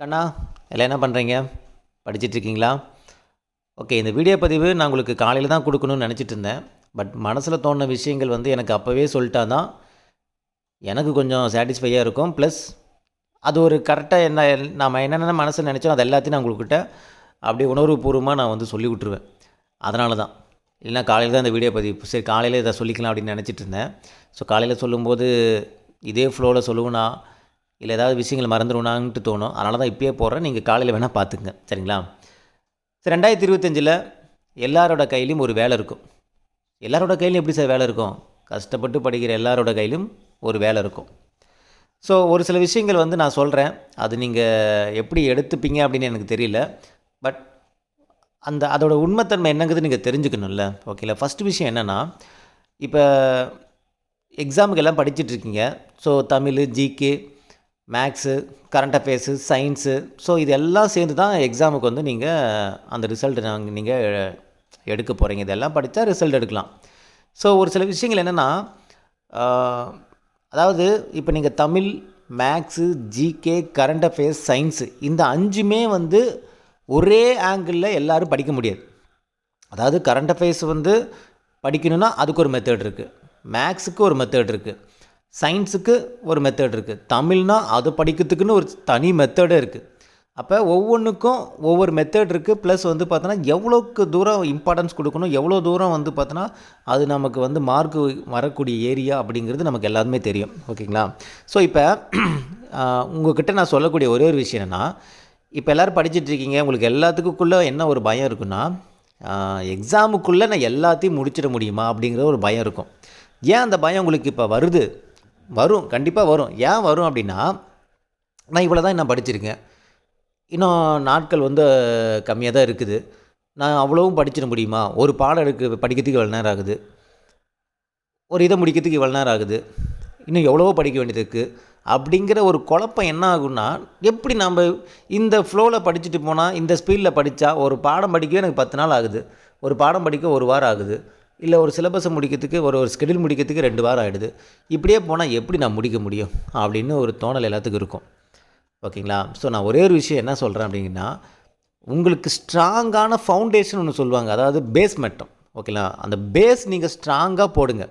கண்ணா எல்லாம் என்ன பண்ணுறீங்க படிச்சிட்ருக்கீங்களா? ஓகே இந்த வீடியோ பதிவு நான் உங்களுக்கு காலையில் தான் கொடுக்கணும்னு நினச்சிட்டு இருந்தேன். பட் மனசில் தோணுன விஷயங்கள் வந்து எனக்கு அப்போவே சொல்லிட்டா தான் எனக்கு கொஞ்சம் சாட்டிஸ்ஃபையாக இருக்கும். ப்ளஸ் அது ஒரு கரெக்டாக என்ன நாம் என்னென்ன மனசில் நினச்சோம் அது எல்லாத்தையும் நான் உங்கள்கிட்ட அப்படியே உணர்வுபூர்வமாக நான் வந்து சொல்லி விட்ருவேன் அதனால தான். இல்லைனா காலையில் தான் இந்த வீடியோ பதிவு சரி காலையில் இதை சொல்லிக்கலாம் அப்படின்னு நினச்சிட்டு இருந்தேன். ஸோ காலையில் சொல்லும்போது இதே ஃப்ளோவில் சொல்லுவேன்னா இல்லை ஏதாவது விஷயங்கள் மறந்துடுவேனான்ட்டு தோணும். அதனால தான் இப்பயே போடுறேன். நீங்கள் காலையில் வேணால் பார்த்துங்க சரிங்களா? சரி ரெண்டாயிரத்தி இருபத்தஞ்சில் எல்லாரோட கையிலையும் ஒரு வேலை இருக்கும். எல்லாரோட கையிலையும் எப்படி சார் வேலை இருக்கும்? கஷ்டப்பட்டு படிக்கிற எல்லாரோட கையிலும் ஒரு வேலை இருக்கும். ஸோ ஒரு சில விஷயங்கள் வந்து நான் சொல்கிறேன் அது நீங்கள் எப்படி எடுத்துப்பீங்க அப்படின்னு எனக்கு தெரியல. பட் அந்த அதோட உண்மைத்தன்மை என்னங்கிறது நீங்கள் தெரிஞ்சுக்கணும்ல. ஓகேல ஃபஸ்ட்டு விஷயம் என்னென்னா இப்போ எக்ஸாமுக்கு எல்லாம் படிச்சுட்ருக்கீங்க so Tamil GK maths current affairs science so இது எல்லாம் சேர்ந்து தான் எக்ஸாமுக்கு வந்து நீங்கள் அந்த ரிசல்ட் நாங்கள் நீங்கள் எடுக்க போகிறீங்க இதெல்லாம் படித்தா ரிசல்ட் எடுக்கலாம். ஸோ ஒரு சில விஷயங்கள் என்னென்னா அதாவது இப்போ நீங்கள் Tamil maths GK current affairs science இந்த அஞ்சுமே வந்து ஒரே ஆங்கிளில் எல்லோரும் படிக்க முடியாது. அதாவது கரண்ட் அஃபேர்ஸ் வந்து படிக்கணும்னா அதுக்கு ஒரு மெத்தட் இருக்குது மேக்ஸுக்கு ஒரு மெத்தட் இருக்குது சயின்ஸுக்கு ஒரு மெத்தட் இருக்குது தமிழ்னா அது படிக்கிறதுக்குன்னு ஒரு தனி மெத்தடே இருக்குது அப்போ ஒவ்வொன்றுக்கும் ஒவ்வொரு மெத்தட் இருக்குது ப்ளஸ் வந்து பார்த்தோன்னா எவ்வளோக்கு தூரம் இம்பார்ட்டன்ஸ் கொடுக்கணும் எவ்வளோ தூரம் வந்து பார்த்தோன்னா அது நமக்கு வந்து மார்க்கு வரக்கூடிய ஏரியா அப்படிங்கிறது நமக்கு எல்லாருமே தெரியும். ஓகேங்களா ஸோ இப்போ உங்கள்கிட்ட நான் சொல்லக்கூடிய ஒரே ஒரு விஷயம் என்னென்னா இப்போ எல்லோரும் படிச்சுட்ருக்கீங்க உங்களுக்கு எல்லாத்துக்குள்ளே என்ன ஒரு பயம் இருக்குன்னா எக்ஸாமுக்குள்ளே நான் எல்லாத்தையும் முடிச்சிட முடியுமா அப்படிங்கிற ஒரு பயம் இருக்கும். ஏன் அந்த பயம் உங்களுக்கு இப்போ வருது? வரும் கண்டிப்பாக வரும். ஏன் வரும் அப்படின்னா நான் இவ்வளோ தான் நான் படிச்சிருக்கேன். இன்னும் நாட்கள் வந்து கம்மியாக தான் இருக்குது. நான் அவ்வளோவும் படிச்சிட முடியுமா? ஒரு பாடம் எடுக்க படிக்கிறதுக்கு இவ்வளோ நேரம் ஆகுது. ஒரு இதை முடிக்கிறதுக்கு இவ்வளோ நேரம் ஆகுது. இன்னும் எவ்வளவோ படிக்க வேண்டியது இருக்குது அப்படிங்கிற ஒரு குழப்பம் என்ன ஆகும்னா எப்படி நம்ம இந்த ஃப்ளோவில் படிச்சுட்டு போனால் இந்த ஸ்பீடில் படித்தா ஒரு பாடம் படிக்கவே எனக்கு பத்து நாள் ஆகுது. ஒரு பாடம் படிக்க ஒரு வாரம் ஆகுது. இல்லை ஒரு சிலபஸை முடிக்கிறதுக்கு ஒரு ஒரு ஸ்கெடியூல் முடிக்கிறதுக்கு ரெண்டு வாரம் ஆகிடுது இப்படியே போனால் எப்படி நான் முடிக்க முடியும்? அப்படின்னு ஒரு தோணல் எல்லாத்துக்கும் இருக்கும். ஓகேங்களா? ஸோ நான் ஒரே ஒரு விஷயம் என்ன சொல்கிறேன் அப்படிங்கன்னா உங்களுக்கு ஸ்ட்ராங்கான ஃபவுண்டேஷன் ஒன்று சொல்லுவாங்க. அதாவது பேஸ் மெட்டம். ஓகேங்களா? அந்த பேஸ் நீங்கள் ஸ்ட்ராங்காக போடுங்க.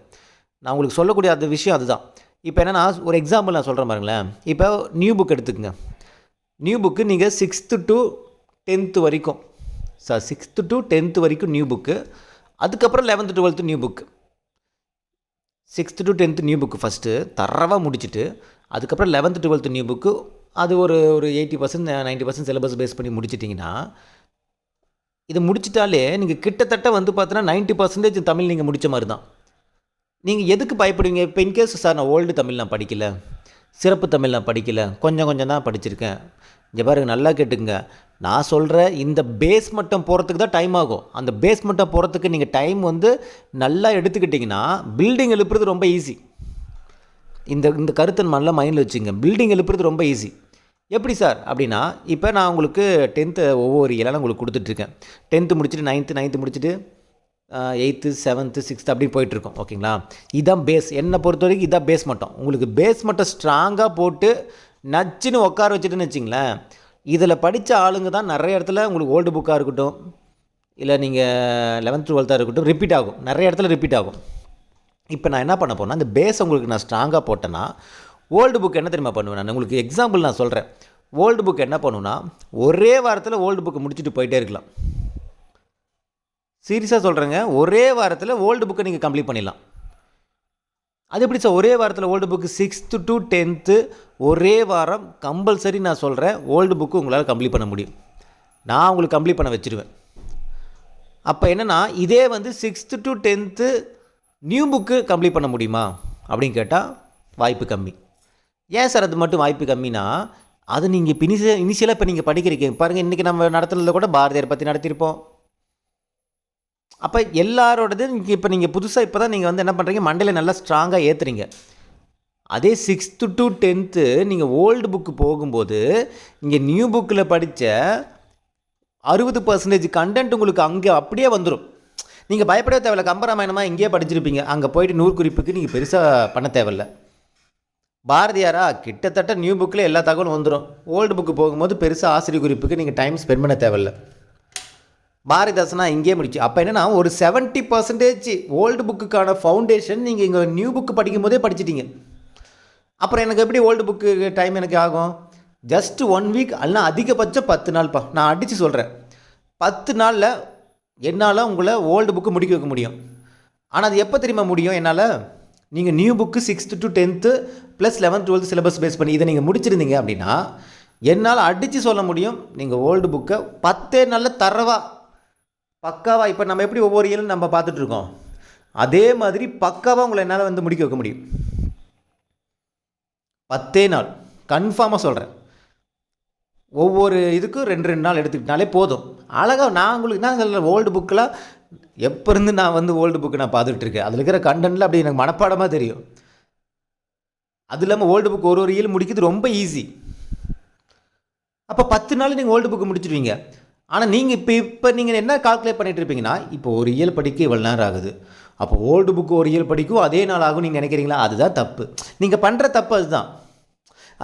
நான் உங்களுக்கு சொல்லக்கூடிய அந்த விஷயம் அதுதான். இப்போ என்னென்னா ஒரு எக்ஸாம்பிள் நான் சொல்கிறேன் பாருங்களேன். இப்போ நியூ புக் எடுத்துக்கங்க. நியூ புக்கு நீங்கள் சிக்ஸ்த்து டு டென்த்து வரைக்கும். சார் சிக்ஸ்த்து டு டென்த்து வரைக்கும் நியூ புக்கு அதுக்கப்புறம் eleventh twelfth new book sixth to tenth new book first தரவாக முடிச்சுட்டு அதுக்கப்புறம் லெவன்த்து டுவெல்த்து நியூ புக்கு அது ஒரு ஒரு eighty percent ninety percent syllabus face பண்ணி முடிச்சிட்டிங்கன்னா இதை முடிச்சிட்டாலே நீங்கள் கிட்டத்தட்ட வந்து பார்த்தீங்கன்னா நைன்ட்டி பர்சன்டேஜ் தமிழ் நீங்கள் முடித்த மாதிரி தான் நீங்கள் எதுக்கு பயப்படுவீங்க? இப்போ இன்கேஸ் சார் நான் ஓல்டு தமிழ் நான் படிக்கல சிறப்பு தமிழ் நான் படிக்கல கொஞ்சம் கொஞ்சம் தான் படிச்சிருக்கேன். இங்கே பாருங்கள் நல்லா கேட்டுக்குங்க. நான் சொல்கிற இந்த பேஸ் மட்டம் போகிறதுக்கு தான் டைம் ஆகும். அந்த பேஸ் மட்டம் போகிறதுக்கு நீங்கள் டைம் வந்து நல்லா எடுத்துக்கிட்டிங்கன்னா பில்டிங் எழுப்புறது ரொம்ப ஈஸி இந்த இந்த கருத்தை நல்லா மைண்டில் வச்சுங்க. பில்டிங் எழுப்புறது ரொம்ப ஈஸி எப்படி சார் அப்படின்னா இப்போ நான் உங்களுக்கு டென்த்து ஒவ்வொரு இயலாம் உங்களுக்கு கொடுத்துட்ருக்கேன் டென்த்து முடிச்சுட்டு நைன்த்து நைன்த்து முடிச்சுட்டு எயித்து செவன்த்து சிக்ஸ்த்து அப்படி போயிட்டுருக்கோம் ஓகேங்களா? இதுதான் பேஸ் என்னை பொறுத்த வரைக்கும் இதுதான் பேஸ் மட்டும். உங்களுக்கு பேஸ் மட்டும் ஸ்ட்ராங்காக போட்டு நச்சுன்னு உட்கார வச்சுட்டுன்னு வச்சிங்களேன் இதில் படித்த ஆளுங்க தான் நிறைய இடத்துல உங்களுக்கு ஓல்டு புக்காக இருக்கட்டும் இல்லை நீங்கள் லெவன்த் டுவெல்த்தாக இருக்கட்டும் ரிப்பீட் ஆகும். நிறைய இடத்துல ரிப்பீட் ஆகும். இப்போ நான் என்ன பண்ண போனால் இந்த பேஸ் உங்களுக்கு நான் ஸ்ட்ராங்காக போட்டேன்னா ஓல்டு புக் என்ன தெரியுமா பண்ணுவேன் நான்? உங்களுக்கு எக்ஸாம்பிள் நான் சொல்கிறேன் ஓல்டு புக் என்ன பண்ணுன்னா ஒரே வாரத்தில் ஓல்டு புக்கை முடிச்சுட்டு போயிட்டே இருக்கலாம். சீரியஸாக சொல்கிறேங்க ஒரே வாரத்தில் ஓல்டு புக்கை நீங்கள் கம்ப்ளீட் பண்ணிடலாம். அது எப்படி சார்? ஒரே வாரத்தில் old book sixth to tenth ஒரே வாரம் கம்பல்சரி நான் சொல்கிறேன் ஓல்டு புக்கு உங்களால் கம்ப்ளீட் பண்ண முடியும். நான் உங்களுக்கு கம்ப்ளீட் பண்ண வச்சுருவேன். அப்போ என்னென்னா இதே வந்து sixth to tenth new book complete பண்ண முடியுமா? அப்படின்னு கேட்டால் வாய்ப்பு கம்மி. ஏன் சார் அது மட்டும் வாய்ப்பு கம்மினா அது நீங்கள் இப்போ இனிஷிய இனிஷியலாக இப்போ நீங்கள் படிக்கிறீங்க. பாருங்கள் இன்றைக்கி நம்ம நடத்துனதில் கூட பாரதியார் பற்றி நடத்தியிருப்போம். அப்போ எல்லாரோடது இங்கே இப்போ நீங்கள் புதுசாக இப்போ தான் நீங்கள் வந்து என்ன பண்ணுறீங்க மண்டையில் நல்லா ஸ்ட்ராங்காக ஏற்றுறீங்க அதே சிக்ஸ்த்து டு டென்த்து நீங்கள் ஓல்டு புக்கு போகும்போது இங்கே நியூ புக்கில் படித்த அறுபது பர்சன்டேஜ் கண்டென்ட் உங்களுக்கு அங்கே அப்படியே வந்துடும் நீங்கள் பயப்படவே தேவையில்ல. கம்பராமாயணமாக இங்கேயே படிச்சிருப்பீங்க. அங்கே போயிட்டு நூறு குறிப்புக்கு நீங்கள் பெருசாக பண்ண தேவையில்ல. பாரதியாரா கிட்டத்தட்ட நியூ புக்கில் எல்லா தகவலும் வந்துடும் ஓல்டு புக்கு போகும்போது பெருசாக ஆசிரியர் குறிப்புக்கு நீங்கள் டைம் ஸ்பெண்ட் பண்ண தேவையில்ல. பாரதிதாசனா இங்கேயே முடிச்சு. அப்போ என்னென்னா ஒரு செவன்ட்டி பர்சன்டேஜ் ஓல்டு புக்குக்கான ஃபவுண்டேஷன் நீங்கள் இங்கே நியூ புக்கு படிக்கும் போதே படிச்சிட்டீங்க. அப்புறம் எனக்கு எப்படி ஓல்டு புக்கு டைம் எனக்கு ஆகும்? ஜஸ்ட் ஒன் வீக் அல்லனா அதிகபட்சம் பத்து நாள்ப்பா. நான் அடித்து சொல்கிறேன் பத்து நாளில் என்னால் உங்களை ஓல்டு புக்கு முடிக்க வைக்க முடியும். ஆனால் அது எப்போ தெரியுமா முடியும்? என்னால் நீங்கள் new book sixth to tenth plus eleventh twelfth syllabus face பண்ணி இதை நீங்கள் முடிச்சிருந்தீங்க அப்படின்னா என்னால் அடித்து சொல்ல முடியும் நீங்கள் ஓல்டு புக்கை பத்தே நாளில் தரவா பக்காவாக இப்போ நம்ம எப்படி ஒவ்வொரு இயலும் நம்ம பார்த்துட்ருக்கோம். அதே மாதிரி பக்காவாக உங்களை என்னால் வந்து முடிக்க வைக்க முடியும். பத்தே நாள். கன்ஃபார்மாக சொல்கிறேன் ஒவ்வொரு இதுக்கும் ரெண்டு ரெண்டு நாள் எடுத்துக்கிட்டாலே போதும். அழகாக நான் உங்களுக்கு என்ன சொல்ல ஓல்டு புக்கெலாம் எப்போ இருந்து நான் வந்து ஓல்டு புக்கு நான் பார்த்துட்ருக்கேன். அதில் இருக்கிற கண்டென்ட்டில் அப்படி எனக்கு மனப்பாடமாக தெரியும். அது இல்லாமல் ஓல்டு புக் ஒரு ஒரு இயல் முடிக்கிறது ரொம்ப ஈஸி அப்போ பத்து நாள் நீங்கள் ஓல்டு புக்கு முடிச்சிடுவீங்க ஆனால் நீங்கள் இப்போ இப்போ நீங்கள் என்ன கால்குலேட் பண்ணிட்டு இருப்பீங்கன்னா இப்போ ஒரு இயல் படிக்க இவ்வளோ நேரம் ஆகுது. அப்போ ஓல்டு புக்கு ஒரு இயல் படிக்கும் அதே நாள் ஆகும் நீங்கள் நினைக்கிறீங்களா? அதுதான் தப்பு. நீங்கள் பண்ணுற தப்பு அதுதான்.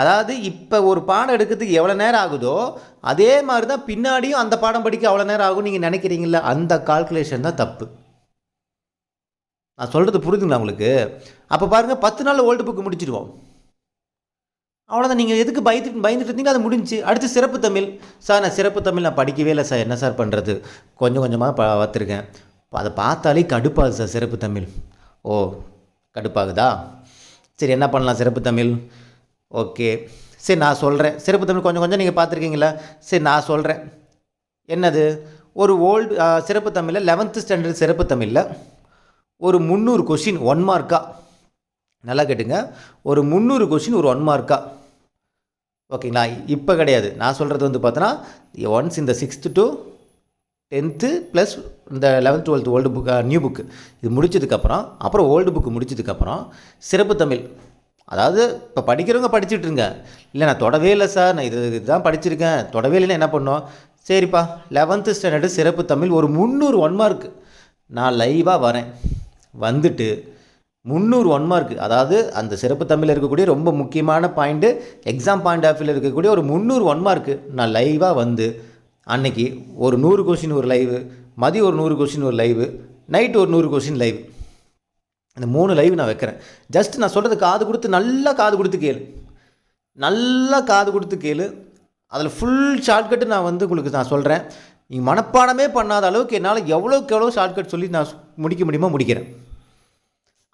அதாவது இப்போ ஒரு பாடம் எடுக்கிறதுக்கு எவ்வளோ நேரம் ஆகுதோ அதே மாதிரி தான் பின்னாடியும் அந்த பாடம் படிக்க அவ்வளோ நேரம் ஆகும் நீங்கள் நினைக்கிறீங்களா அந்த கால்குலேஷன் தான் தப்பு. நான் சொல்கிறது புரிதுங்களா உங்களுக்கு? அப்போ பாருங்கள் பத்து நாள் ஓல்டு புக்கு முடிச்சிடுவோம். அவ்வளோதான் நீங்கள் எதுக்கு பயந்துட்டு பயந்துட்டு இருந்தீங்க? அது முடிஞ்சு. அடுத்து சிறப்பு தமிழ். சார் நான் சிறப்பு தமிழ் நான் படிக்கவே இல்லை சார். என்ன சார் பண்ணுறது கொஞ்சம் கொஞ்சமாக பார்த்துருக்கேன் அதை பார்த்தாலே கடுப்பாகுது சார் சிறப்பு தமிழ். ஓ கடுப்பாகுதா? சரி என்ன பண்ணலாம் சிறப்பு தமிழ்? ஓகே. சரி நான் சொல்கிறேன் சிறப்பு தமிழ் கொஞ்சம் கொஞ்சம் நீங்கள் பார்த்துருக்கீங்களா சரி நான் சொல்கிறேன் என்னது? ஒரு ஓல்டு சிறப்பு தமிழில் லெவன்த்து ஸ்டாண்டர்ட் சிறப்பு தமிழில் ஒரு முந்நூறு கொஷின் ஒன் மார்க்காக நல்லா கேட்டுங்க. ஒரு முந்நூறு கொஷின் ஒரு ஒன் மார்க்கா ஓகேங்களா இப்போ கிடையாது. நான் சொல்கிறது வந்து பார்த்தோன்னா ஒன்ஸ் இந்த சிக்ஸ்த்து டு டென்த்து ப்ளஸ் இந்த eleventh twelfth old book new book இது முடிச்சதுக்கப்புறம் அப்புறம் ஓல்டு புக்கு முடிச்சதுக்கப்புறம் சிறப்பு தமிழ். அதாவது இப்போ படிக்கிறவங்க படிச்சுட்டு இருங்க. இல்லை நான் தொடவே இல்லை சார் நான் இது இதுதான் படிச்சிருக்கேன். தொடவே இல்லைன்னா என்ன பண்ணோம்? சரிப்பா லெவன்த்து ஸ்டாண்டர்டு சிறப்பு தமிழ் ஒரு முந்நூறு ஒன் மார்க் நான் லைவாக வரேன். வந்துட்டு முந்நூறு ஒன் மார்க் அதாவது அந்த சிறப்பு தமிழில் இருக்கக்கூடிய ரொம்ப முக்கியமான பாயிண்ட்டு எக்ஸாம் பாயிண்ட் ஆஃப் வியூவில் இருக்கக்கூடிய ஒரு முந்நூறு ஒன் மார்க்கு நான் லைவாக வந்து அன்னைக்கு ஒரு நூறு கொஷின் ஒரு லைவு மதியம் ஒரு நூறு கொஷின் ஒரு லைவு நைட் ஒரு நூறு கொஷின் லைவ் இந்த மூணு லைவ் நான் வைக்கிறேன். ஜஸ்ட் நான் சொல்கிறது காது கொடுத்து நல்லா காது கொடுத்து கேளு. நல்லா காது கொடுத்து கேளு. அதில் ஃபுல் ஷார்ட்கட்டு நான் வந்து உங்களுக்கு நான் சொல்கிறேன் நீங்கள் மனப்பாடமே பண்ணாத அளவுக்கு என்னால் எவ்வளோக்கு எவ்வளோ ஷார்ட்கட் சொல்லி நான் முடிக்க முடியுமோ முடிக்கிறேன்.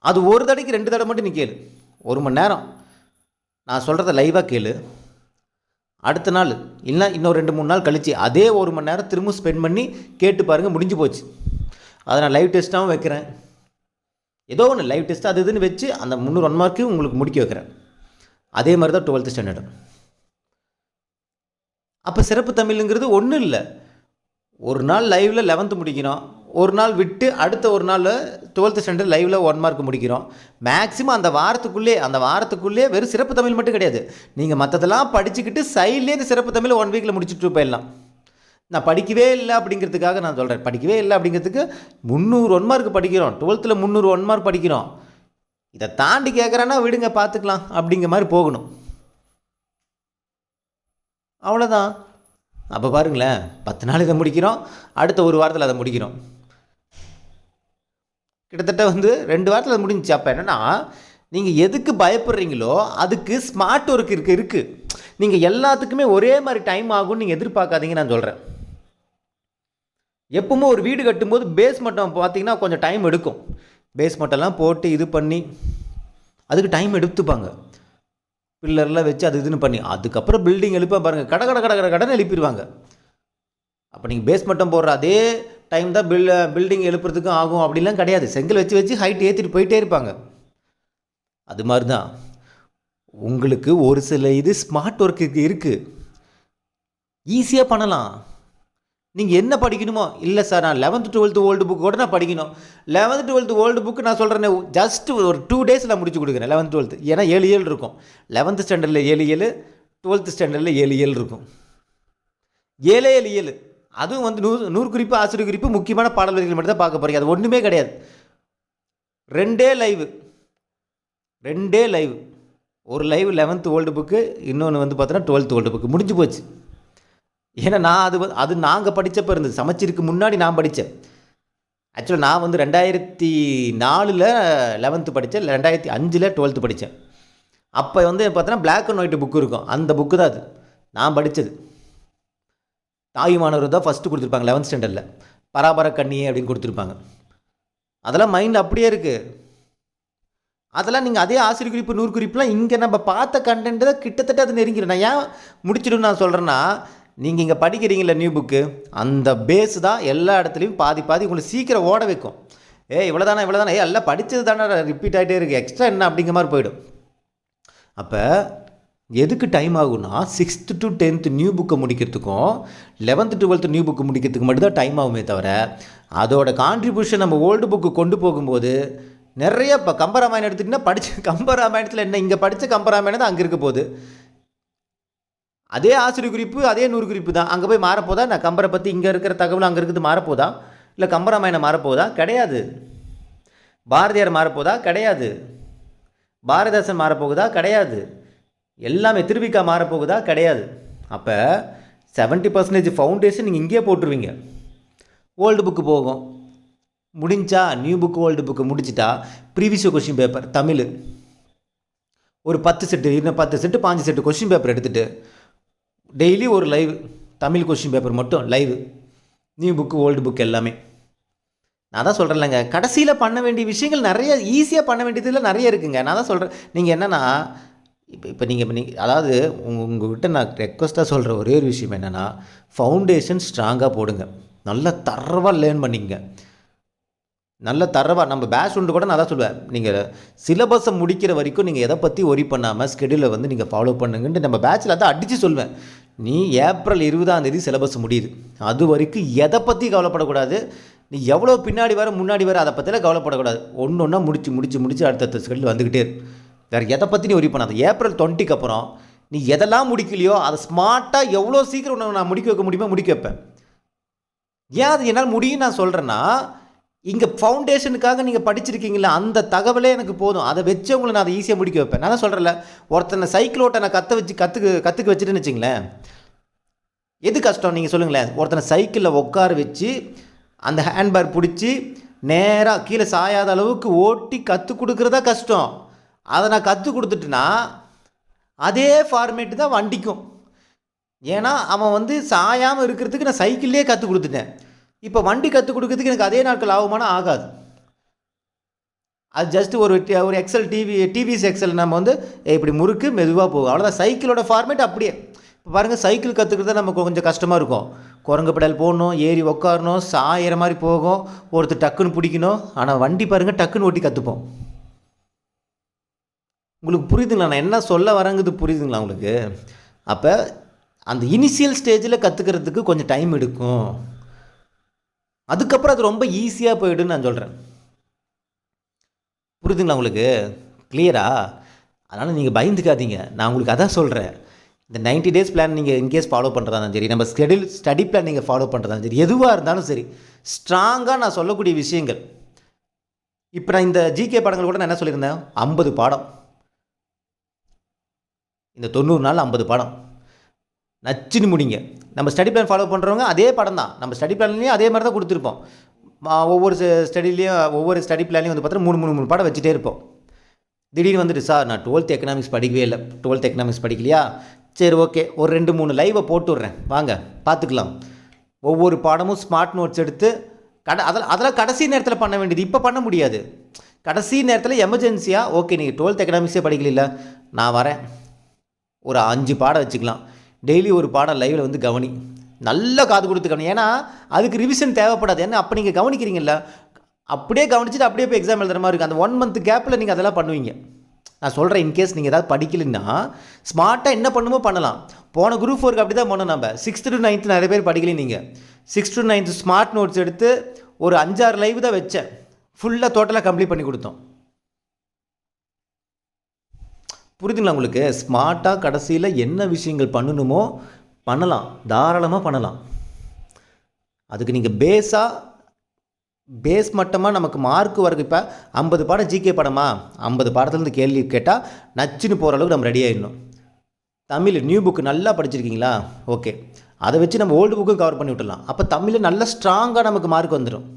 அது ஒரு தடவைக்கு ரெண்டு தடவை மட்டும் நீ கேளு. ஒரு மணி நேரம். நான் சொல்கிறத லைவாக கேளு. அடுத்த நாள் இல்லை இன்னும் ரெண்டு மூணு நாள் கழித்து அதே ஒரு மணி நேரம் திரும்ப ஸ்பெண்ட் பண்ணி கேட்டு பாருங்கள் முடிஞ்சு போச்சு. அதை நான் லைவ் டெஸ்ட்டாகவும் வைக்கிறேன். ஏதோ ஒன்று லைவ் டெஸ்ட் அது இதுன்னு வச்சு அந்த முந்நூறு ஒன் மார்க்கு உங்களுக்கு முடிக்க வைக்கிறேன். அதே மாதிரி தான் டுவெல்த்து ஸ்டாண்டர்டு அப்போ சிறப்பு தமிழுங்கிறது ஒன்றும் இல்லை. ஒரு நாள் லைவில் லெவன்த்து முடிக்கிறோம். ஒரு நாள் விட்டு அடுத்த ஒரு நாள் டுவெல்த்து ஸ்டாண்டர்ட் லைவில் ஒன் மார்க் முடிக்கிறோம். மேக்ஸிமம் அந்த வாரத்துக்குள்ளே அந்த வாரத்துக்குள்ளே வெறும் சிறப்பு தமிழ் மட்டும் கிடையாது. நீங்கள் மற்றதெல்லாம் படிச்சுக்கிட்டு சைட்லேயே இந்த சிறப்பு தமிழ் ஒன் வீக்கில் முடிச்சுட்டு போயிடலாம். நான் படிக்கவே இல்லை அப்படிங்கிறதுக்காக நான் சொல்கிறேன் படிக்கவே இல்லை அப்படிங்கிறதுக்கு முந்நூறு ஒன் மார்க் படிக்கிறோம். டுவெல்த்தில் முந்நூறு ஒன் மார்க் படிக்கிறோம். இதை தாண்டி கேட்குறேன்னா விடுங்க பார்த்துக்கலாம் அப்படிங்கிற மாதிரி போகணும். அவ்வளோதான் அப்போ பாருங்களேன் பத்து நாள் இதை முடிக்கிறோம். அடுத்த ஒரு வாரத்தில் அதை முடிக்கிறோம். கிட்டத்தட்ட வந்து ரெண்டு வாரத்தில் முடிஞ்சிச்சு. அப்போ என்னென்னா நீங்கள் எதுக்கு பயப்படுறீங்களோ அதுக்கு ஸ்மார்ட் ஒர்க் இருக்குது இருக்குது நீங்கள் எல்லாத்துக்குமே ஒரே மாதிரி டைம் ஆகும்னு நீங்கள் எதிர்பார்க்காதீங்க நான் சொல்கிறேன் எப்பவுமே ஒரு வீடு கட்டும்போது பேஸ் மட்டம் பார்த்தீங்கன்னா கொஞ்சம் டைம் எடுக்கும். பேஸ் மட்டம்லாம் போட்டு இது பண்ணி அதுக்கு டைம் எடுத்துப்பாங்க. பில்லர்லாம் வச்சு அது இதுன்னு பண்ணி அதுக்கப்புறம் பில்டிங் எழுப்ப பாருங்கள் கட கட கட கட கடன்னு எழுப்பிடுவாங்க அப்போ நீங்கள் பேஸ் மட்டம் போடுற அதே டைம் தான் பில் பில்டிங் எழுப்புறதுக்கும் ஆகும் அப்படிலாம் கிடையாது. செங்கல் வச்சு வச்சு ஹைட் ஏற்றிட்டு போயிட்டே இருப்பாங்க. அது மாதிரி தான் உங்களுக்கு ஒரு சில இது ஸ்மார்ட் ஒர்க்கு இருக்குது ஈஸியாக பண்ணலாம். நீங்கள் என்ன படிக்கணுமோ இல்லை சார் நான் லெவன்த்து டுவெல்த்து ஓல்டு புக் கூட நான் படிக்கணும். லெவன்த்து டுவெல்த்து ஓல்டு புக்கு நான் சொல்கிறேன் ஜஸ்ட் ஒரு டூ டேஸ் நான் முடிச்சு கொடுக்குறேன் லெவன்த் டுவெல்த்து ஏன்னா ஏழு ஏழு இருக்கும். லெவன்த்து ஸ்டாண்டர்டில் ஏழு ஏழு டுவெல்த்து ஸ்டாண்டர்டில் ஏழு ஏழு இருக்கும். ஏழே ஏழு ஏழு. அதுவும் வந்து நூறு நூறு குறிப்பு ஆசிரியர் குறிப்பு முக்கியமான பாடல் வரிகள் மட்டும் தான் பார்க்க போகிறீங்க அது ஒன்றுமே கிடையாது. ரெண்டே லைவு ரெண்டே லைவ் ஒரு லைவ் லெவன்த்து ஓல்டு புக்கு இன்னொன்று வந்து பார்த்தோன்னா டுவெல்த் ஓல்டு புக்கு முடிஞ்சு போச்சு. ஏன்னா நான் அது வந்து- அது நாங்கள் படித்தப்போ இருந்தது. சமைச்சிருக்கு முன்னாடி நான் படித்தேன் ஆக்சுவலாக நான் வந்து ரெண்டாயிரத்தி நாலில் லெவன்த்து படித்தேன் ரெண்டாயிரத்தி அஞ்சில் டுவெல்த்து படித்தேன் அப்போ வந்து பார்த்தோன்னா பிளாக் அண்ட் ஒயிட் புக்கு இருக்கும். அந்த புக்கு தான் அது. நான் படித்தது தாயுமானவர் தான் ஃபஸ்ட்டு கொடுத்துருப்பாங்க லெவன்த் ஸ்டாண்டர்டில் பராபர கண்ணியே அப்படின்னு கொடுத்துருப்பாங்க. அதெல்லாம் மைண்ட் அப்படியே இருக்குது அதெல்லாம் நீங்கள் அதே ஆசிரியர் குறிப்பு நூறு குறிப்புலாம் இங்கே நம்ம பார்த்த கண்டென்ட் தான் கிட்டத்தட்ட அது நெருங்கிடும் நான் ஏன் முடிச்சிடுன்னு நான் சொல்கிறேன்னா நீங்கள் இங்கே படிக்கிறீங்களே நியூ புக்கு அந்த பேஸ் தான் எல்லா இடத்துலையும் பாதி பாதி உங்களை சீக்கிரம் ஓட வைக்கும். ஏ இவ்வளோ தானே இவ்வளோ தானே ஏ எல்லாம் படித்தது தானே ரிப்பீட் ஆகிட்டே இருக்குது எக்ஸ்ட்ரா என்ன அப்படிங்கிற மாதிரி போயிடும். அப்போ எதுக்கு டைம் ஆகும்னா சிக்ஸ்த்து டு டென்த்து நியூ புக்கை முடிக்கிறதுக்கும் லெவன்த்து டுவெல்த்து நியூ புக்கு முடிக்கிறதுக்கு மட்டும்தான் டைம் ஆகுமே தவிர அதோட கான்ட்ரிபியூஷன் நம்ம ஓல்டு புக்கு கொண்டு போகும்போது நிறைய இப்போ கம்பராமாயணம் எடுத்துக்கிட்டிங்கன்னா படித்த கம்பராமாயணத்தில் என்ன இங்கே படித்த கம்பராமாயணம் தான் அங்கே இருக்க போகுது. அதே ஆசிரியர் குறிப்பு அதே நூறு குறிப்பு தான். அங்கே போய் மாறப்போதா நான் கம்பரை பற்றி இங்கே இருக்கிற தகவல் அங்கே இருக்கிறது மாறப்போதா? இல்லை கம்பராமாயணம் மாறப்போதா? கிடையாது. பாரதியார் மாறப்போதா? கிடையாது. பாரதிதாசன் மாறப்போகுதா? கிடையாது. எல்லாமே திருவிக்கா மாறப்போகுதா? கிடையாது. அப்போ 70% பர்சன்டேஜ் ஃபவுண்டேஷன் நீங்கள் இங்கேயே போட்டுருவீங்க. ஓல்டு புக்கு போகும். முடிஞ்சா நியூ புக்கு ஓல்டு புக்கு முடிச்சிட்டா ப்ரீவியஸ் கொஷின் பேப்பர் தமிழ். ஒரு பத்து செட்டு இன்னும் பத்து செட்டு பாஞ்சு செட்டு கொஷின் பேப்பர் எடுத்துகிட்டு டெய்லி ஒரு லைவ் தமிழ் கொஷின் பேப்பர் மட்டும் live new book old book எல்லாமே. நான் தான் சொல்கிறேன்லங்க கடைசியில் பண்ண வேண்டிய விஷயங்கள் நிறைய ஈஸியாக பண்ண வேண்டியதில் நிறைய இருக்குங்க. நான் தான் சொல்கிறேன் நீங்கள் என்னென்னா இப்போ இப்போ நீங்கள் இப்போ நீங்கள் அதாவது உங்கள் உங்ககிட்ட நான் ரெக்வஸ்ட்டாக சொல்கிற ஒரே ஒரு விஷயம் என்னென்னா ஃபவுண்டேஷன் ஸ்ட்ராங்காக போடுங்க. நல்லா தரவாக லேர்ன் பண்ணிக்கங்க. நல்ல தரவாக நம்ம பேட்ச் உண்டு கூட நான் தான் சொல்லுவேன். நீங்கள் சிலபஸை முடிக்கிற வரைக்கும் நீங்கள் எதை பற்றி ஒரி பண்ணாமல் ஸ்கெடியூலை வந்து நீங்கள் ஃபாலோ பண்ணுங்கன்ட்டு நம்ம பேட்சில் தான் அடித்து சொல்வேன். நீ ஏப்ரல் இருபதாம் தேதி சிலபஸ் முடியுது. அது வரைக்கும் எதை பற்றி கவலைப்படக்கூடாது? நீ எவ்வளோ பின்னாடி வர முன்னாடி வர அதை பற்றிலாம் கவலைப்படக்கூடாது. ஒன்று ஒன்றா முடிச்சு முடிச்சு முடிச்சு அடுத்தடுத்த ஸ்கெடியூல் வந்துக்கிட்டே இருக்கு. வேறு எதை பற்றி நீ ஒரி பண்ணாத. ஏப்ரல் டுவெண்ட்டிக்கு அப்புறம் நீ எதெல்லாம் முடிக்கலையோ அதை ஸ்மார்ட்டாக எவ்வளோ சீக்கிரம் உன்னை நான் முடிக்க வைக்க முடியுமோ முடிக்க வைப்பேன். ஏன் அது என்னால் முடியும் நான் சொல்கிறேன்னா இங்கே ஃபவுண்டேஷனுக்காக நீங்கள் படிச்சிருக்கீங்களா அந்த தகவலே எனக்கு போதும். அதை வச்சு உங்களை நான் அதை ஈஸியாக முடிக்க வைப்பேன். நான் தான் சொல்கிறேன்ல ஒருத்தனை சைக்கிள் ஓட்ட நான் கற்று வச்சு கற்றுக்கு கற்றுக்க வச்சுட்டுன்னு வச்சுங்களேன். எது கஷ்டம்? நீங்கள் சொல்லுங்களேன். ஒருத்தனை சைக்கிளில் உட்கார வச்சு அந்த ஹேண்ட்பேர் பிடிச்சி நேராக கீழே சாயாத அளவுக்கு ஓட்டி கற்றுக் கொடுக்குறதா கஷ்டம். அதை நான் கற்றுக் கொடுத்துட்டேன்னா அதே ஃபார்மேட்டு தான் வண்டிக்கும். ஏன்னா அவன் வந்து சாயாமல் இருக்கிறதுக்கு நான் சைக்கிள்லேயே கற்றுக் கொடுத்துட்டேன். இப்போ வண்டி கற்றுக் கொடுக்கறதுக்கு எனக்கு அதே நாட்கள் ஆகுமானா ஆகாது. அது ஜஸ்ட் ஒரு ஒரு எக்ஸல் டிவி டிவிஎஸ் எக்ஸல் நம்ம வந்து இப்படி முறுக்கு மெதுவாக போகும். அவ்வளோதான் சைக்கிளோட ஃபார்மேட் அப்படியே. இப்போ பாருங்கள் சைக்கிள் கற்றுக்கிறது நமக்கு கொஞ்சம் கஷ்டமாக இருக்கும். குரங்கு பெடல் போடணும் ஏறி உக்காரணும் சாயிற மாதிரி போகும். ஒருத்தர் டக்குன்னு பிடிக்கணும். ஆனால் வண்டி பாருங்கள் டக்குன்னு ஓட்டி கற்றுப்போம் உங்களுக்கு புரியுதுங்களா? நான் என்ன சொல்ல வரேங்குது புரியுதுங்களா உங்களுக்கு? அப்போ அந்த இனிஷியல் ஸ்டேஜில் கற்றுக்கிறதுக்கு கொஞ்சம் டைம் எடுக்கும். அதுக்கப்புறம் அது ரொம்ப ஈஸியாக போயிடுன்னு நான் சொல்கிறேன் புரியுதுங்களா உங்களுக்கு? கிளியரா அதனால் நீங்கள் பயந்துக்காதீங்க. நான் உங்களுக்கு அதான் சொல்கிறேன் இந்த 90 டேஸ் பிளான் நீங்கள் இன்கேஸ் ஃபாலோ பண்ணுறதா சரி நம்ம ஸ்கெடியூல் ஸ்டடி பிளான் நீங்கள் ஃபாலோ பண்ணுறதா சரி எதுவாக இருந்தாலும் சரி ஸ்ட்ராங்காக நான் சொல்லக்கூடிய விஷயங்கள். இப்போ நான் இந்த ஜிகே பாடங்கள் கூட நான் என்ன சொல்லியிருந்தேன்? ஐம்பது பாடம். இந்த தொண்ணூறு நாள் ஐம்பது படம். நச்சுன்னு முடிங்க. நம்ம ஸ்டடி பிளான் ஃபாலோ பண்ணுறவங்க அதே படம் தான். நம்ம ஸ்டடி பிளான்லேயும் அதே மாதிரி தான் கொடுத்துருப்போம். ஒவ்வொரு ஸ்டடிலையும் ஒவ்வொரு ஸ்டடி பிளான்லையும் வந்து பார்த்தா மூணு மூணு மூணு படம் வச்சுட்டே இருப்போம். திடீர்னு வந்துட்டு சார் நான் டுவெல்த் எக்கனாமிக்ஸ் படிக்கவே இல்லை. டுவெல்த் எக்கனாமிக்ஸ் படிக்கலையா? சரி ஓகே ஒரு ரெண்டு மூணு லைவை போட்டு விட்றேன். வாங்க பார்த்துக்கலாம் ஒவ்வொரு பாடமும் ஸ்மார்ட் நோட்ஸ் எடுத்து கட அதெல்லாம் அதெல்லாம் கடைசி நேரத்தில் பண்ண வேண்டியது. இப்போ பண்ண முடியாது. கடைசி நேரத்தில் எமர்ஜென்சியாக ஓகே நீங்கள் டுவெல்த் எக்கனாமிக்ஸே படிக்கல நான் வரேன். ஒரு அஞ்சு பாடம் வச்சுக்கலாம். டெய்லி ஒரு பாடம் லைவில் வந்து கவனி. நல்லா காது கொடுத்து கவனி. ஏன்னா அதுக்கு ரிவிஷன் தேவைப்படாது. ஏன்னா அப்போ நீங்கள் கவனிக்கிறீங்கல்ல? அப்படியே கவனிச்சுட்டு அப்படியே போய் எக்ஸாம் எழுதுற மாதிரி இருக்கும். அந்த ஒன் மந்த் கேப்பில் நீங்கள் அதெல்லாம் பண்ணுவீங்க. நான் சொல்கிறேன் இன்கேஸ் நீங்கள் ஏதாவது படிக்கலைன்னா ஸ்மார்ட்டாக என்ன பண்ணுமோ பண்ணலாம். போன குரூப் ஃபோருக்கு அப்படி தான் பண்ணோம் நம்ம சிக்ஸ்த்து டு நைன்த்து நிறைய பேர் படிக்கல நீங்கள் sixth to ninth smart notes எடுத்து ஒரு அஞ்சாறு லைவ் தான் வச்சேன். ஃபுல்லாக டோட்டலாக கம்ப்ளீட் பண்ணி கொடுத்தோம். புரியுதுங்களா உங்களுக்கு? ஸ்மார்ட்டாக கடைசியில் என்ன விஷயங்கள் பண்ணணுமோ பண்ணலாம். தாராளமாக பண்ணலாம். அதுக்கு நீங்கள் பேஸாக பேஸ் மட்டமாக நமக்கு மார்க் வரக்கு இப்போ ஐம்பது பாடம் ஜிகே படமா? ஐம்பது பாடத்துலேருந்து கேள்வி கேட்டால் நச்சுன்னு போகிற அளவுக்கு நம்ம ரெடி ஆகிடணும் தமிழ் நியூ புக்கு நல்லா படிச்சிருக்கீங்களா? ஓகே அதை வச்சு நம்ம ஓல்டு புக்கும் கவர் பண்ணி விட்டுடலாம். அப்போ தமிழில் நல்லா ஸ்ட்ராங்காக நமக்கு மார்க் வந்துடும்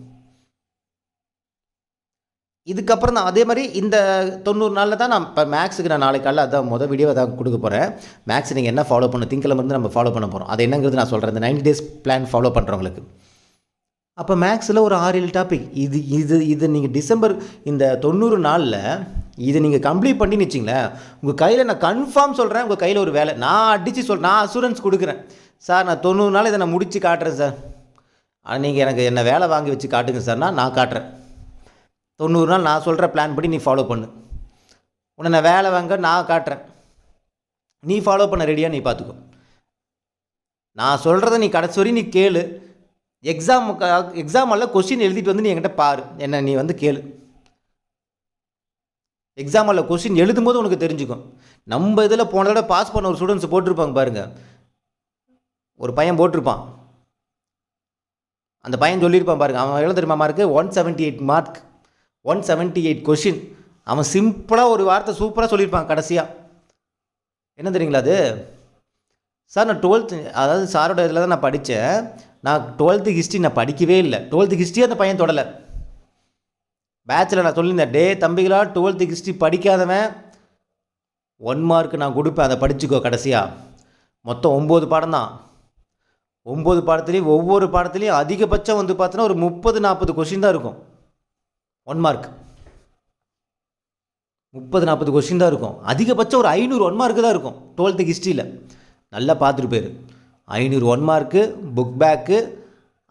இதுக்கப்புறம் தான் அதே மாதிரி இந்த தொண்ணூறு நாளில் தான் நான் இப்போ மேக்ஸுக்கு நான் நாளைக்கு காலையில் அதான் மொதல் வீடியோ தான் கொடுக்க போகிறேன் மேக்ஸ் நீங்கள் என்ன ஃபாலோ பண்ணணும்? திங்கிழமை இருந்து நம்ம ஃபாலோ பண்ண போகிறோம் அது என்னங்கிறது நான் சொல்கிறேன் இந்த 90 டேஸ் பிளான் ஃபாலோ பண்ணுறவங்களுக்கு அப்போ மேக்ஸில் ஒரு ஆறு ஏழு டாபிக் இது இது இது நீங்கள் டிசம்பர் இந்த தொண்ணூறு நாளில் இதை நீங்கள் கம்ப்ளீட் பண்ணி வச்சிங்களேன் உங்கள் கையில் நான் கன்ஃபார்ம் சொல்கிறேன் உங்கள் கையில் ஒரு வேலை. நான் அடித்து சொல் நான் அசூரன்ஸ் கொடுக்குறேன். சார் நான் தொண்ணூறு நாள் இதை நான் முடித்து காட்டுறேன் சார் ஆனால் நீங்கள் எனக்கு என்ன வேலை வாங்கி வச்சு காட்டுங்க சார்னா நான் காட்டுறேன். தொண்ணூறு நாள் நான் சொல்கிற பிளான் படி நீ ஃபாலோ பண்ணு. உன்னை நான் வேலை வாங்க நான் காட்டுறேன். நீ ஃபாலோ பண்ண ரெடியாக நீ பார்த்துக்கோ நான் சொல்கிறத நீ கடைசி வரையும் நீ கேளு. எக்ஸாம் எக்ஸாம் எல்லாம் கொஸ்டின் எழுதிட்டு வந்து நீ என்கிட்ட பாரு. என்ன நீ வந்து கேளு. எக்ஸாம் அல்ல கொஸ்டின் எழுதும்போது உனக்கு தெரிஞ்சுக்கும். நம்ம இதில் போன தடவை பாஸ் பண்ண ஒரு ஸ்டூடெண்ட்ஸ் போட்டிருப்பாங்க பாருங்கள் ஒரு பையன் போட்டிருப்பான். அந்த பையன் சொல்லியிருப்பான் பாருங்க. அவன் எவ்வளோ தெரியுமா mark one seventy eight mark one seventy eight question அவன் சிம்பிளாக ஒரு வார்த்தை சூப்பராக சொல்லியிருப்பான் கடைசியாக என்ன தெரியுங்களா அது? சார் நான் டுவெல்த்து அதாவது சாரோட இதில் தான் நான் படித்தேன். நான் டுவெல்த்து ஹிஸ்ட்ரி நான் படிக்கவே இல்லை. டுவெல்த்து ஹிஸ்ட்ரி அந்த பையன் தொடலை. பேட்சில் நான் சொல்லியிருந்தேன் டே தம்பிகளா டுவெல்த்து ஹிஸ்ட்ரி படிக்காதவன் ஒன் மார்க் நான் கொடுப்பேன் அதை படிச்சுக்கோ கடைசியாக மொத்தம் ஒம்பது பாடம் தான். ஒம்பது பாடத்துலேயும் ஒவ்வொரு பாடத்துலேயும் அதிகபட்சம் வந்து பார்த்தோன்னா ஒரு முப்பது நாற்பது கொஷின் தான் இருக்கும். ஒன் மார்க் முப்பது நாற்பது கொஸ்டின் தான் இருக்கும். அதிகபட்சம் ஒரு ஐநூறு ஒன் மார்க்கு தான் இருக்கும். டுவெல்த்து ஹிஸ்ட்ரியில் நல்லா பார்த்துட்டு போயிரு. ஐநூறு ஒன் மார்க்கு புக் பேக்கு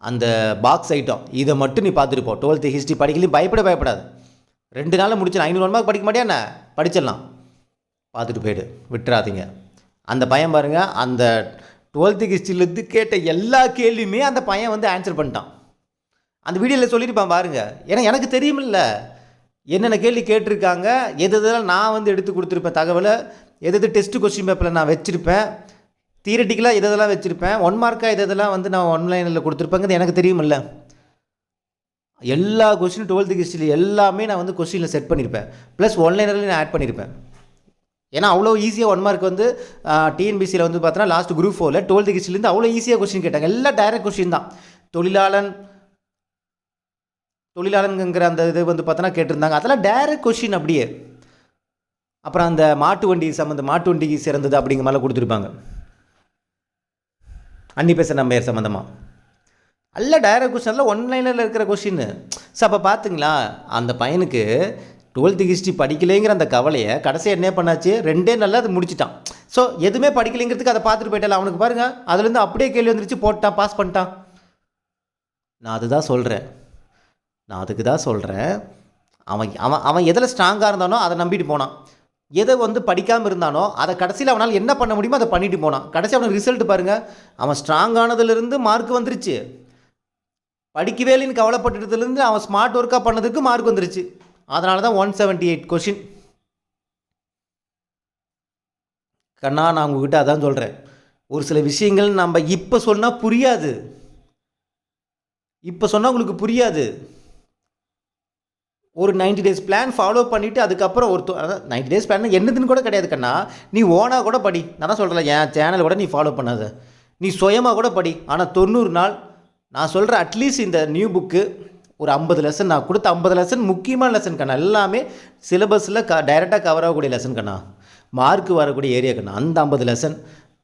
அந்த பாக்ஸ் ஐட்டம் இதை மட்டும் நீ பார்த்துட்டு போ. டுவெல்த்து ஹிஸ்ட்ரி படிக்கலையும் பயப்பட பயப்படாது. ரெண்டு நாளில் முடிச்சு ஐநூறு ஒன் மார்க் படிக்க மாட்டியா என்ன? படிச்சிடலாம். பார்த்துட்டு போயிடு விட்டுறாதீங்க. அந்த பையன் பாருங்க அந்த டுவெல்த்து ஹிஸ்ட்ரியிலேருந்து கேட்ட எல்லா கேள்வியுமே அந்த பையன் வந்து ஆன்சர் பண்ணிட்டான். அந்த வீடியோவில் சொல்லியிருப்பான் பாருங்க. ஏன்னா எனக்கு தெரியுமில்ல. என்னென்ன கேள்வி கேட்டிருக்காங்க எது எதெல்லாம் நான் வந்து எடுத்து கொடுத்துருப்பேன் தகவலை எது எது டெஸ்ட் கொஸ்டின் பேப்பரில் நான் வச்சுருப்பேன் தியரட்டிக்கலாக எது எதெல்லாம் வச்சுருப்பேன் ஒன் மார்க்காக எது எதெல்லாம் வந்து நான் ஆன்லைனில் கொடுத்துருப்பேங்கிறது எனக்கு தெரியுமில்ல. எல்லா கொஸ்டின் டுவெல்த்து கிஸ்டில் எல்லாமே நான் வந்து கொஸ்டினில் செட் பண்ணியிருப்பேன் ப்ளஸ் ஒன்லைனரில் நான் ஆட் பண்ணியிருப்பேன் ஏன்னா அவ்வளோ ஈஸியாக ஒன் மார்க் வந்து டிஎன்பிசியில் வந்து பார்த்தோன்னா லாஸ்ட் குரூப் ஃபோரில் டுவெல்த்து கிஸ்டிலேருந்து அவ்வளோ ஈஸியாக கொஸ்டின் கேட்டாங்க. எல்லாம் டைரக்ட் கொஸ்டின் தான். தொழிலாளன் தொழிலாளங்கிற அந்த இது வந்து பார்த்தோன்னா கேட்டிருந்தாங்க. அதெல்லாம் டேரக்ட் கொஷின் அப்படியே. அப்புறம் அந்த மாட்டு வண்டி சம்மந்த மாட்டு வண்டிக்கு சிறந்தது அப்படிங்கிற மாதிரிலாம் கொடுத்துருப்பாங்க. அன்னி பேச நம்ம சம்மந்தமாக அல்ல டைரக்ட் கொஷனில் ஒன்லைனில் இருக்கிற கொஷின் ஸோ அப்போ பார்த்துங்களா அந்த பையனுக்கு டுவெல்த்து ஹிஸ்ட்ரி படிக்கலைங்கிற அந்த கவலையை கடைசியாக என்ன பண்ணாச்சு? ரெண்டே நல்லா அது முடிச்சிட்டான். ஸோ எதுவுமே படிக்கலைங்கிறதுக்கு அதை பார்த்துட்டு போயிட்டால அவனுக்கு பாருங்கள் அதுலேருந்து அப்படியே கேள்வி வந்துருச்சு போட்டான் பாஸ் பண்ணிட்டான். நான் அதுதான் சொல்கிறேன் நான் அதுக்கு தான் சொல்கிறேன் அவன் அவன் அவன் எதில் ஸ்ட்ராங்காக இருந்தானோ அதை நம்பிட்டு போனான். எதை வந்து படிக்காமல் இருந்தானோ அதை கடைசியில் அவனால் என்ன பண்ண முடியுமோ அதை பண்ணிட்டு போனான். கடைசி அவனுக்கு ரிசல்ட் பாருங்கள் அவன் ஸ்ட்ராங்கானதுலேருந்து மார்க் வந்துருச்சு. படிக்கவே இல்லைன்னு கவலைப்பட்டதுலேருந்து அவன் ஸ்மார்ட் ஒர்க்காக பண்ணதுக்கு மார்க் வந்துருச்சு. அதனால தான் ஒன் செவன்ட்டி எயிட் கொஷின் கண்ணா நான் உங்ககிட்ட அதான் சொல்கிறேன் ஒரு சில விஷயங்கள் நம்ம இப்போ சொன்னால் புரியாது. இப்போ சொன்னால் உங்களுக்கு புரியாது. ஒரு 90 டேஸ் பிளான் ஃபாலோ பண்ணிவிட்டு அதுக்கப்புறம் ஒரு நைன்டி டேஸ் பிளான் என்னதுன்னு கூட கிடையாது கண்ணா. நீ ஓனாக கூட படி. நான் தான் சொல்கிறேன் என் சேனல் கூட நீ ஃபாலோ பண்ணாத. நீ சுயமாக கூட படி. ஆனால் தொண்ணூறு நாள் நான் சொல்கிற அட்லீஸ்ட் இந்த நியூ புக்கு ஒரு ஐம்பது லெசன் நான் கொடுத்த ஐம்பது லெசன் முக்கியமான லெசன் கண்ணா. எல்லாமே சிலபஸில் க டைரெக்டாக கவர் ஆகக்கூடிய லெசன் கண்ணா. மார்க் வரக்கூடிய ஏரியா கண்ணா. அந்த ஐம்பது லெசன்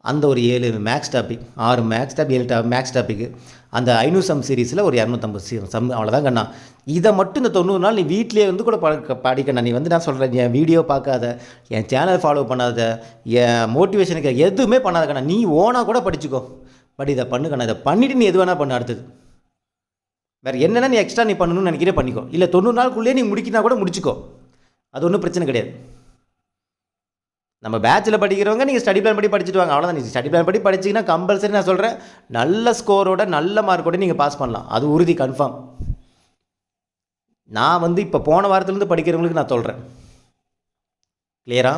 அந்த ஒரு ஏழு மேக்ஸ் டாபிக் ஆறு மேக்ஸ் டாபிக் ஏழு டா மேக்ஸ் டாப்பிக்கு அந்த ஐநூறு சம் சீரீஸில் ஒரு இரநூத்தம்பது சீ சம் அவ்வளோதான் கண்ணா. இதை மட்டும் இந்த தொண்ணூறு நாள் நீ வீட்டிலேயே வந்து கூட படிக்க படிக்கண்ணா. நீ வந்து நான் சொல்கிறேன் என் வீடியோ பார்க்காத என் சேனல் ஃபாலோ பண்ணாத என் மோட்டிவேஷனுக்கு எதுவுமே பண்ணாத கண்ணா. நீ ஓனாக கூட படிச்சுக்கோ. பட் இதை பண்ணு கண்ணா. இதை பண்ணிவிட்டு நீ எது வேணால் பண்ண அடுத்தது. வேறு என்னென்ன நீ எக்ஸ்ட்ரா நீ பண்ணணும்னு நினைக்கிறே பண்ணிக்கோ. இல்லை தொண்ணூறு நாளுக்குள்ளேயே நீ முடிக்கினா கூட முடிச்சுக்கோ. அது ஒன்றும் பிரச்சனை கிடையாது. நம்ம பேச்சில் படிக்கிறவங்க நீங்கள் ஸ்டடி பிளான் படி படிச்சுட்டு வாங்க. அவ்வளோதான் நீங்கள் ஸ்டடி பிளான் படி படிச்சிங்கன்னா கம்பல்சரி நான் சொல்கிறேன் நல்ல ஸ்கோரோட நல்ல மார்க்கோட நீங்கள் பாஸ் பண்ணலாம். அது உறுதி கன்ஃபார்ம் நான் வந்து இப்போ போன வாரத்துலேருந்து படிக்கிறவங்களுக்கு நான் சொல்கிறேன் கிளியரா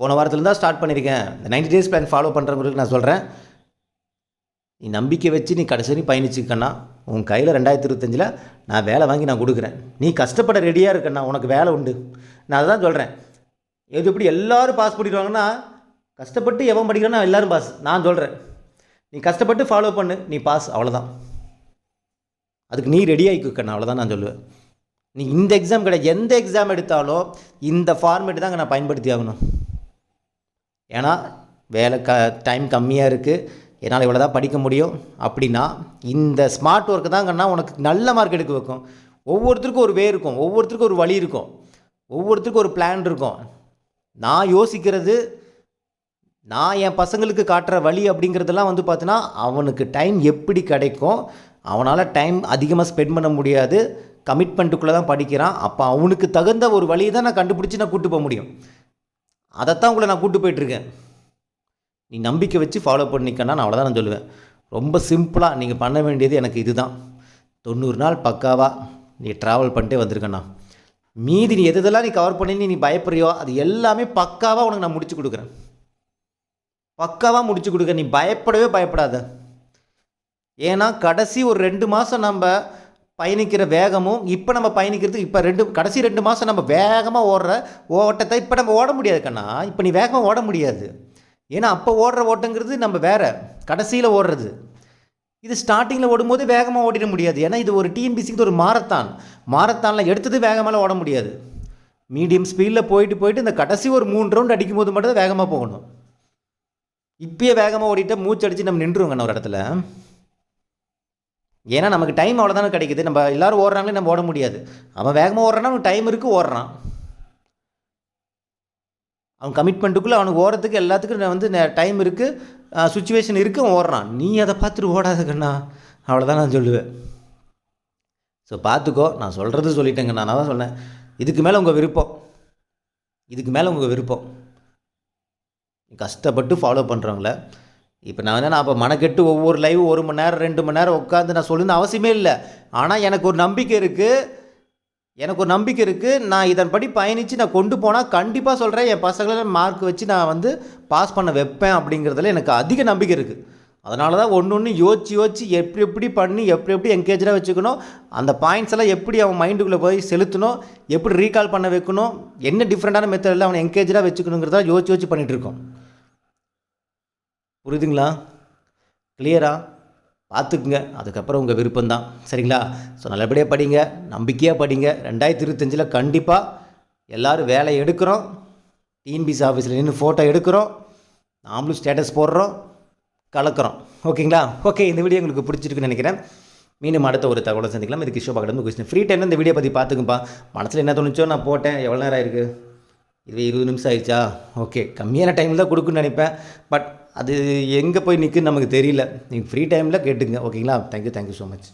போன வாரத்துலேருந்து தான் ஸ்டார்ட் பண்ணியிருக்கேன் இந்த நைன்டி டேஸ் பிளான் ஃபாலோ பண்ணுறவங்களுக்கு நான் சொல்கிறேன் நீ நம்பிக்கை வச்சு நீ கடைசி வரையும் பயணிச்சுக்கண்ணா உன் கையில் ரெண்டாயிரத்தி இருபத்தஞ்சில் நான் வேலை வாங்கி நான் கொடுக்குறேன். நீ கஷ்டப்பட ரெடியாக இருக்கண்ணா உனக்கு வேலை உண்டு. நான் அதுதான் சொல்கிறேன் இது எப்படி எல்லாரும் பாஸ் பண்ணிடுவாங்கன்னா கஷ்டப்பட்டு எவன் படிக்கிறானோ எல்லோரும் பாஸ் நான் சொல்கிறேன் நீ கஷ்டப்பட்டு ஃபாலோ பண்ணு நீ பாஸ் அவ்வளோதான் அதுக்கு நீ ரெடி ஆகிக்கண்ணா அவ்வளோதான் நான் சொல்லுவேன். நீ இந்த எக்ஸாம் கிடையாது. எந்த எக்ஸாம் எடுத்தாலும் இந்த ஃபார்மேட் தான் நான் பயன்படுத்தி ஆகணும். ஏன்னா வேலை க டைம் கம்மியாக இருக்குது என்னால் இவ்வளோ தான் படிக்க முடியும். அப்படின்னா இந்த ஸ்மார்ட் ஒர்க்கு தாங்கன்னா உனக்கு நல்ல மார்க் எடுக்க வைக்கும். ஒவ்வொருத்தருக்கும் ஒரு வே இருக்கும். ஒவ்வொருத்தருக்கும் ஒரு வழி இருக்கும். ஒவ்வொருத்தருக்கும் ஒரு பிளான் இருக்கும். நான் யோசிக்கிறது நான் என் பசங்களுக்கு காட்டுற வழி அப்படிங்கிறதெல்லாம் வந்து பார்த்தீங்கன்னா அவனுக்கு டைம் எப்படி கிடைக்கும் அவனால் டைம் அதிகமாக ஸ்பெண்ட் பண்ண முடியாது கமிட்மெண்ட்டுக்குள்ளே தான் படிக்கிறான். அப்போ அவனுக்கு தகுந்த ஒரு வழியை தான் நான் கண்டுபிடிச்சி நான் கூட்டு போக முடியும். அதைத்தான் உங்களை நான் கூட்டு போயிட்டுருக்கேன் நீ நம்பிக்கை வச்சு ஃபாலோ பண்ணிக்கன்னா நான் அவ்வளோதான் நான் சொல்லுவேன். ரொம்ப சிம்பிளாக நீங்கள் பண்ண வேண்டியது எனக்கு இதுதான். தொண்ணூறு நாள் பக்காவாக நீ ட்ராவல் பண்ணிட்டே வந்திருக்கண்ணா மீதி நீ எது எதெல்லாம் நீ கவர் பண்ணி நீ பயப்படுறியோ அது எல்லாமே பக்காவாக உனக்கு நான் முடிச்சு கொடுக்குறேன். பக்காவாக முடிச்சு கொடுக்குறேன் நீ பயப்படவே பயப்படாத. ஏன்னா கடைசி ஒரு ரெண்டு மாதம் நம்ம பயணிக்கிற வேகமும் இப்போ நம்ம பயணிக்கிறது இப்போ ரெண்டு கடைசி ரெண்டு மாதம் நம்ம வேகமாக ஓடுற ஓட்டத்தை இப்போ நம்ம ஓட முடியாது கண்ணா. இப்போ நீ வேகமாக ஓட முடியாது. ஏன்னா அப்போ ஓடுற ஓட்டங்கிறது நம்ம வேற. கடைசியில் ஓடுறது. இது ஸ்டார்டிங்கில் ஓடும்போது வேகமாக ஓடிட முடியாது. ஏன்னா இது ஒரு டிஎன்பிசிக்கு ஒரு மாரத்தான் மாரத்தானில் எடுத்தது வேகமாக ஓட முடியாது. மீடியம் ஸ்பீடில் போயிட்டு போயிட்டு இந்த கடைசி ஒரு மூணு ரவுண்ட் அடிக்கும்போது மட்டும் தான் வேகமாக போகணும். இப்பயே வேகமாக ஓடிட்டா மூச்சு அடித்து நம்ம நின்றுவோங்க ஒரு இடத்துல. ஏன்னா நமக்கு டைம் அவ்வளோதானே கிடைக்குது. நம்ம எல்லாரும் ஓடுறாங்களே நம்ம ஓட முடியாது. அவன் வேகமாக ஓடுறான்னா அவனுக்கு டைம் இருக்குது ஓடுறான். அவன் கமிட்மெண்ட்டுக்குள்ளே அவனுக்கு ஓடுறதுக்கு எல்லாத்துக்கும் நான் வந்து டைம் இருக்குது சுச்சுவேஷன் இருக்கு ஓடுறான். நீ அதை பார்த்துட்டு ஓடாத கண்ணா. அவ்வளோதான் நான் சொல்லுவேன். ஸோ பார்த்துக்கோ நான் சொல்கிறது சொல்லிட்டேங்க நான் தான் சொன்னேன். இதுக்கு மேலே உங்கள் விருப்பம். இதுக்கு மேலே உங்கள் விருப்பம். கஷ்டப்பட்டு ஃபாலோ பண்ணுறவங்கள இப்போ நான் வந்து நான் அப்போ மனக்கெட்டு ஒவ்வொரு லைவ் ஒரு மணி நேரம் ரெண்டு மணி நேரம் உட்காந்து நான் சொல்லணும்னு அவசியமே இல்லை. ஆனால் எனக்கு ஒரு நம்பிக்கை இருக்குது எனக்கு ஒரு நம்பிக்கை இருக்குது நான் இதன்படி பயணித்து நான் கொண்டு போனால் கண்டிப்பாக சொல்கிறேன் என் பசங்களை மார்க் வச்சு நான் வந்து பாஸ் பண்ண வைப்பேன் அப்படிங்கிறதுல எனக்கு அதிக நம்பிக்கை இருக்குது அதனால தான் ஒன்று ஒன்று யோசிச்சு யோசிச்சு எப்படி எப்படி பண்ணி எப்படி எப்படி என்கேஜாக வச்சுக்கணும். அந்த பாயிண்ட்ஸ் எல்லாம் எப்படி அவன் மைண்டுக்குள்ளே போய் செலுத்தணும். எப்படி ரீகால் பண்ண வைக்கணும். என்ன டிஃப்ரெண்ட்டான மெத்தடில் அவனை என்கேஜாக வச்சுக்கணுங்கிறதா யோசிச்சு யோசிச்சு பண்ணிகிட்ருக்கோம் புரியுதுங்களா? கிளியரா பார்த்துக்குங்க. அதுக்கப்புறம் உங்கள் விருப்பம் தான் சரிங்களா? ஸோ நல்லபடியாக படிங்க. நம்பிக்கையாக படிங்க. ரெண்டாயிரத்தி இருபத்தஞ்சில் கண்டிப்பாக எல்லோரும் வேலை எடுக்கிறோம். டிஎன்பிசி ஆஃபீஸில் நின்று ஃபோட்டோ எடுக்கிறோம். நாமளும் ஸ்டேட்டஸ் போடுறோம். கலக்கிறோம். ஓகேங்களா? ஓகே இந்த வீடியோ உங்களுக்கு பிடிச்சிருக்குன்னு நினைக்கிறேன். மீண்டும் அடுத்த ஒரு தகவலை சந்திக்கலாம். இது கிஷோ பக்கத்தில் கொஸ்டின் ஃப்ரீ டைம் இந்த வீடியோ பற்றி பார்த்துக்குப்பா மனசில் என்ன தோணுச்சோ நான் போட்டேன். எவ்வளோ நேரம் ஆயிருக்கு? இது இருபது நிமிஷம் ஆயிடுச்சா? ஓகே கம்மியான டைமில் தான் கொடுக்குன்னு நினைப்பேன். பட் அது எங்கே போய் நிற்குன்னு நமக்கு தெரியல. நீங்கள் ஃப்ரீ டைமில் கேட்டுங்க ஓகேங்களா தேங்க்யூ தேங்க்யூ ஸோ மச்